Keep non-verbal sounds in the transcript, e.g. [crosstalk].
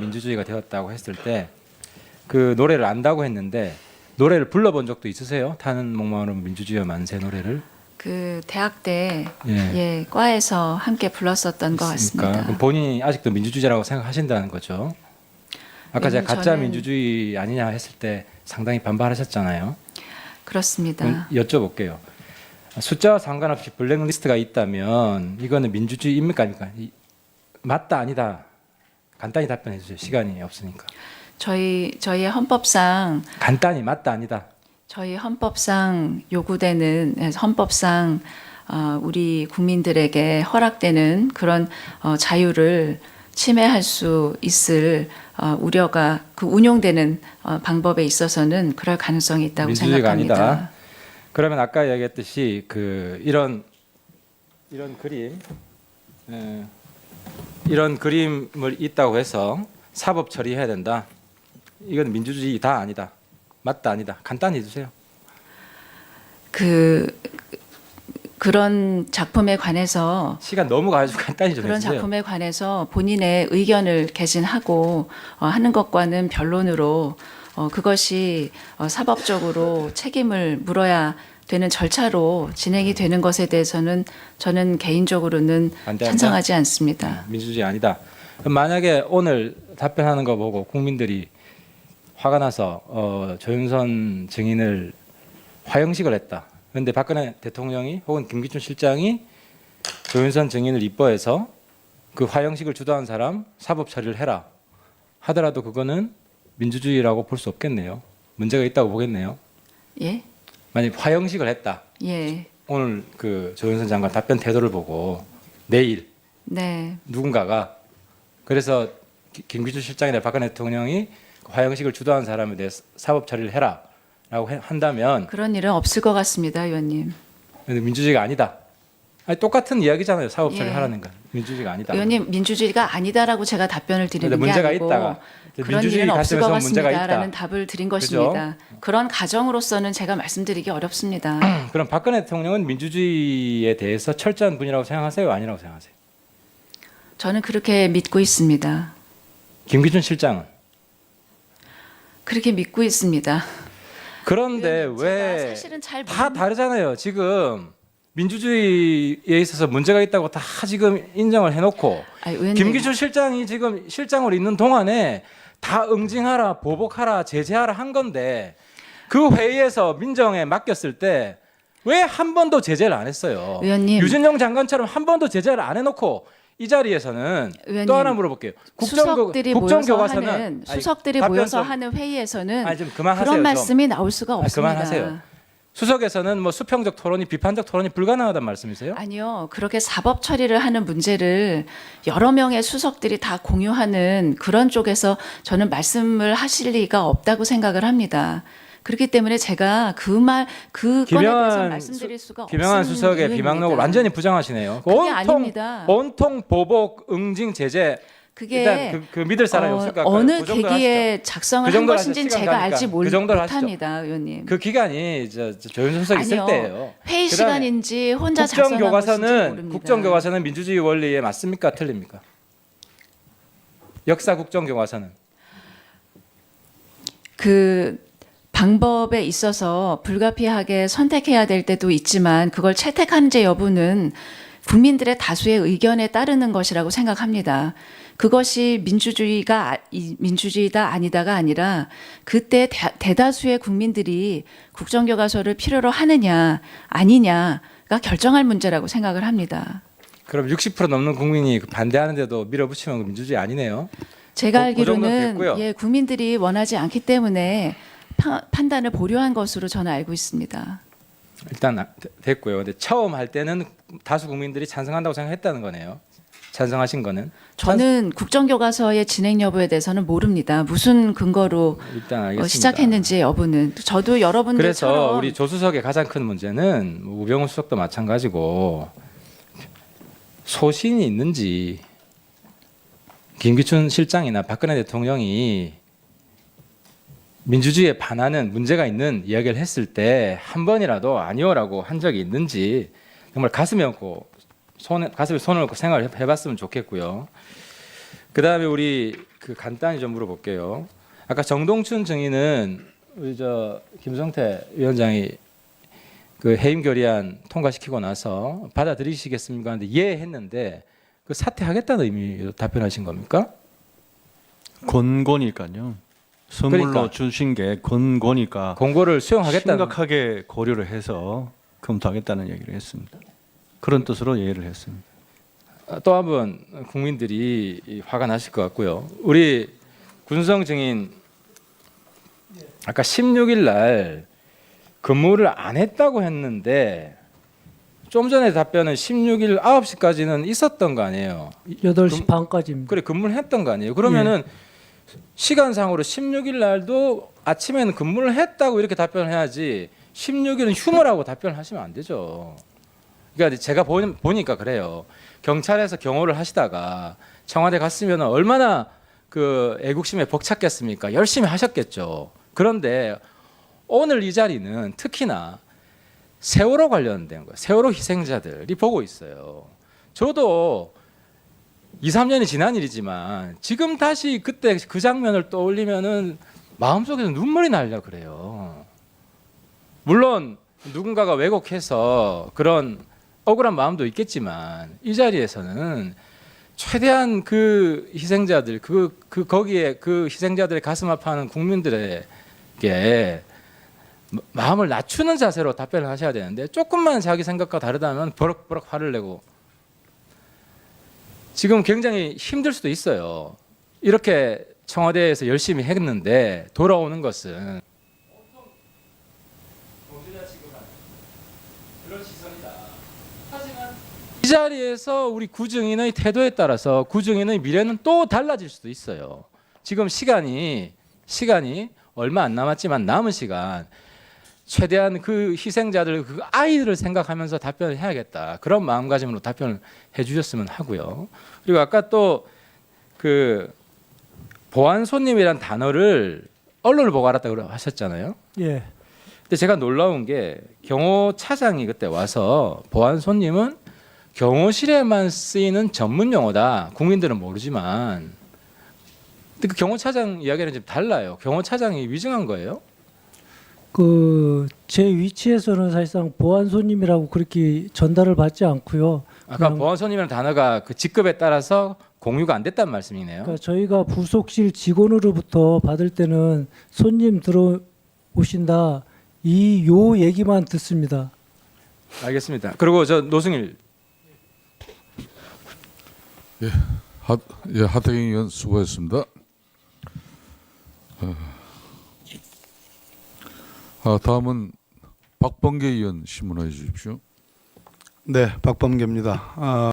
민주주의가 되었다고 했을 때 그 노래를 안다고 했는데 노래를 불러본 적도 있으세요? 타는 목마름 민주주의와 만세 노래를? 그 대학 때 예. 예, 과에서 함께 불렀었던 것? 같습니다. 그럼 본인이 아직도 민주주의라고 생각하신다는 거죠? 아까 제가 왜냐면 가짜 저는- 민주주의 아니냐 했을 때 상당히 반발하셨잖아요. 그렇습니다. 여쭤볼게요. 숫자와 상관없이 블랙리스트가 있다면 이거는 민주주의입니까 아닙니까? 이- 맞다 아니다. 간단히 답변해 주세요. 시간이 없으니까. 저희 저희 헌법상 간단히 맞다 아니다. 저희 헌법상 요구되는 예, 헌법상 어, 우리 국민들에게 허락되는 그런 어, 자유를 침해할 수 있을 어, 우려가 그 운용되는 어, 방법에 있어서는 그럴 가능성이 있다고 민주주의가 생각합니다. 아니다. 그러면 아까 이야기했듯이 그 이런 이런 그림 에, 이런 그림을 있다고 해서 사법 처리해야 된다. 이건 민주주의 다 아니다. 맞다 아니다. 간단히 해주세요. 그 그런 작품에 관해서 시간 너무 가지고 간단히 좀 그런 해주세요. 작품에 관해서 본인의 의견을 개진하고 어, 하는 것과는 변론으로 어, 그것이 어, 사법적으로 책임을 물어야 되는 절차로 진행이 되는 것에 대해서는 저는 개인적으로는 반대한다? 찬성하지 않습니다. 민주주의 아니다. 그럼 만약에 오늘 답변하는 거 보고 국민들이 화가 나서 어, 조윤선 증인을 화형식을 했다. 그런데 박근혜 대통령이 혹은 김기춘 실장이 조윤선 증인을 이뻐해서 그 화형식을 주도한 사람 사법 처리를 해라 하더라도 그거는 민주주의라고 볼 수 없겠네요. 문제가 있다고 보겠네요. 예, 만약 화형식을 했다. 예, 오늘 그 조윤선 장관 답변 태도를 보고 내일 네, 누군가가 그래서 기- 김기춘 실장이나 박근혜 대통령이 그 화형식을 주도한 사람에 대해 사법 처리를 해라라고 해- 한다면 그런 일은 없을 것 같습니다, 의원님. 근데 민주주의가 아니다. 아니, 똑같은 이야기잖아요. 사법 처리 예. 하라는 건 민주주의가 아니다. 의원님 민주주의가 아니다라고 제가 답변을 드리는 게 문제가 아니고 있다가 그런 민주주의 일은 없을 것 관점에서 문제가 같습니다라는. 답을 드린? 것입니다. 그런 가정으로서는 제가 말씀드리기 어렵습니다. [clears throat] 그럼 박근혜 대통령은 민주주의에 대해서 철저한 분이라고 생각하세요? 아니라고 생각하세요? 저는 그렇게 믿고 있습니다. 김기춘 실장은 그렇게 믿고 있습니다. 그런데 의원님, 왜 제가 사실은 잘다 모르는- 다르잖아요. 지금 민주주의에 있어서 문제가 있다고 다 지금 인정을 해놓고 아니, 김기춘 실장이 지금 실장으로 있는 동안에 다 응징하라, 보복하라, 제재하라 한 건데 그 회의에서 민정에 맡겼을 때 왜 한 번도 제재를 안 했어요? 의원님. 유진영 장관처럼 한 번도 제재를 안 해놓고 이 자리에서는 의원님, 또 하나 물어볼게요. 수석들이 모여서 국정교과서는 하는 아니, 수석들이 답변 모여서 좀- 하는 회의에서는 아니, 좀 그만하세요, 그런 좀. 말씀이 나올 수가 아니, 없습니다. 그만하세요. 수석에서는 뭐 수평적 토론이 비판적 토론이 불가능하단 말씀이세요? 아니요. 그렇게 사법 처리를 하는 문제를 여러 명의 수석들이 다 공유하는 그런 쪽에서 저는 말씀을 하실 리가 없다고 생각을 합니다. 그렇기 때문에 제가 그 말, 그 건에 대해서 김영한 말씀드릴 수가 김영한 없는 수석의. 비방록을 완전히 부정하시네요. 그게 온통 아닙니다. 온통 보복 응징 제재 그게 일단 그, 그 믿을 사람이 어, 없을 것 같아요. 어느 그 정도 하시죠. 계기에 작성을 그 한 것인지는 하시죠. 제가 알지 가니까. 그 정도로. 못합니다, 의원님. 그 기간이 저, 저 조윤선 수석 있을. 때예요. 회의 시간인지 혼자 작성한 것인지 국정교과서는 모릅니다. 국정교과서는 민주주의 원리에 맞습니까? 틀립니까? 역사 국정교과서는 그 방법에 있어서 불가피하게 선택해야 될 때도 있지만 그걸 채택하는지 여부는 국민들의 다수의 의견에 따르는 것이라고 생각합니다. 그것이 민주주의가 아- 이- 민주주의다 아니다가 아니라 그때 대, 대다수의 국민들이 국정교과서를 필요로 하느냐 아니냐가 결정할 문제라고 생각을 합니다. 그럼 60% 넘는 국민이 그 반대하는데도 밀어붙이면 그 민주주의 아니네요. 제가 그- 그 알기로는 됐고요. 예, 국민들이 원하지 않기 때문에 파- 판단을 보류한 것으로 저는 알고 있습니다. 일단 아- 되- 됐고요. 근데 처음 할 때는 다수 국민들이 찬성한다고 생각했다는 거네요. 찬성하신 거는 저는 국정교과서의 진행 여부에 대해서는 모릅니다. 무슨 근거로 일단 어. 시작했는지 여부는 저도 그래서 여러분들처럼 우리 조수석의 가장 큰 문제는 뭐 우병우 수석도 마찬가지고 소신이 있는지 김기춘 실장이나 박근혜 대통령이 민주주의에 반하는 문제가 있는 이야기를 했을 때 한 번이라도 아니오라고 한 적이 있는지 정말 가슴에 얹고 손에 가슴에 손을 얹고 생각을 해- 해봤으면 좋겠고요. 그 다음에 우리 그 간단히 좀 물어볼게요. 아까 정동춘 증인은 우리 저 김성태 위원장이 그 해임 결의안 통과시키고 나서 받아들이시겠습니까? 하는데 예 했는데 그 사퇴하겠다는 의미로 답변하신 겁니까? 권고니까요. 선물로 그러니까. 주신 게 권고니까 공고를 수용하겠다는 심각하게 고려를 해서 검토하겠다는 얘기를 했습니다. 그런 뜻으로 예의를 했습니다. 또 한 번 국민들이 이 화가 나실 것 같고요. 우리 군성 증인 아까 16일 날 근무를 안 했다고 했는데 좀 전에 답변은 16일 9시까지는 있었던 거 아니에요. 8시 반까지입니다. 그래 근무를 했던 거 아니에요. 그러면은 시간상으로 16일 날도 아침에는 근무를 했다고 이렇게 답변을 해야지 16일은 휴무라고 답변을 하시면 안 되죠. 그러니까 제가 보, 보니까 그래요. 경찰에서 경호를 하시다가 청와대 갔으면 얼마나 그 애국심에 벅찼겠습니까? 열심히 하셨겠죠. 그런데 오늘 이 자리는 특히나 세월호 관련된 거예요. 세월호 희생자들이 보고 있어요. 저도 2, 3년이 지난 일이지만 지금 다시 그때 그 장면을 떠올리면은 마음속에서 눈물이 날려 그래요. 물론 누군가가 왜곡해서 그런 억울한 마음도 있겠지만 이 자리에서는 최대한 그 희생자들 그, 그 거기에 그 희생자들의 가슴 아파하는 국민들에게 마- 마음을 낮추는 자세로 답변을 하셔야 되는데 조금만 자기 생각과 다르다면 버럭버럭 화를 내고 지금 굉장히 힘들 수도 있어요. 이렇게 청와대에서 열심히 했는데 돌아오는 것은 이 자리에서 우리 구증인의 태도에 따라서 구증인의 미래는 또 달라질 수도 있어요. 지금 시간이 시간이 얼마 안 남았지만 남은 시간 최대한 그 희생자들 그 아이들을 생각하면서 답변을 해야겠다 그런 마음가짐으로 답변을 해주셨으면 하고요. 그리고 아까 또 그 보안 손님이란 단어를 언론을 보고 알았다고 하셨잖아요. 예. 근데 제가 놀라운 게 경호 차장이 그때 와서 보안 손님은 경호실에만 쓰이는 전문 용어다. 국민들은 모르지만. 근데 그 경호 차장 이야기는 좀 달라요. 경호 차장이 위증한 거예요? 그 제 위치에서는 사실상 보안 손님이라고 그렇게 전달을 받지 않고요. 아까 그냥- 보안 손님이라는 단어가 그 직급에 따라서 공유가 안 됐단 말씀이네요. 그러니까 저희가 부속실 직원으로부터 받을 때는 손님 들어오신다 이 요 얘기만 듣습니다. 알겠습니다. 그리고 저 노승일 하, 예, 하태경 의원 수고했습니다. 아, 다음은 박범계 의원 신문해 주십시오. 네, 박범계입니다. 아,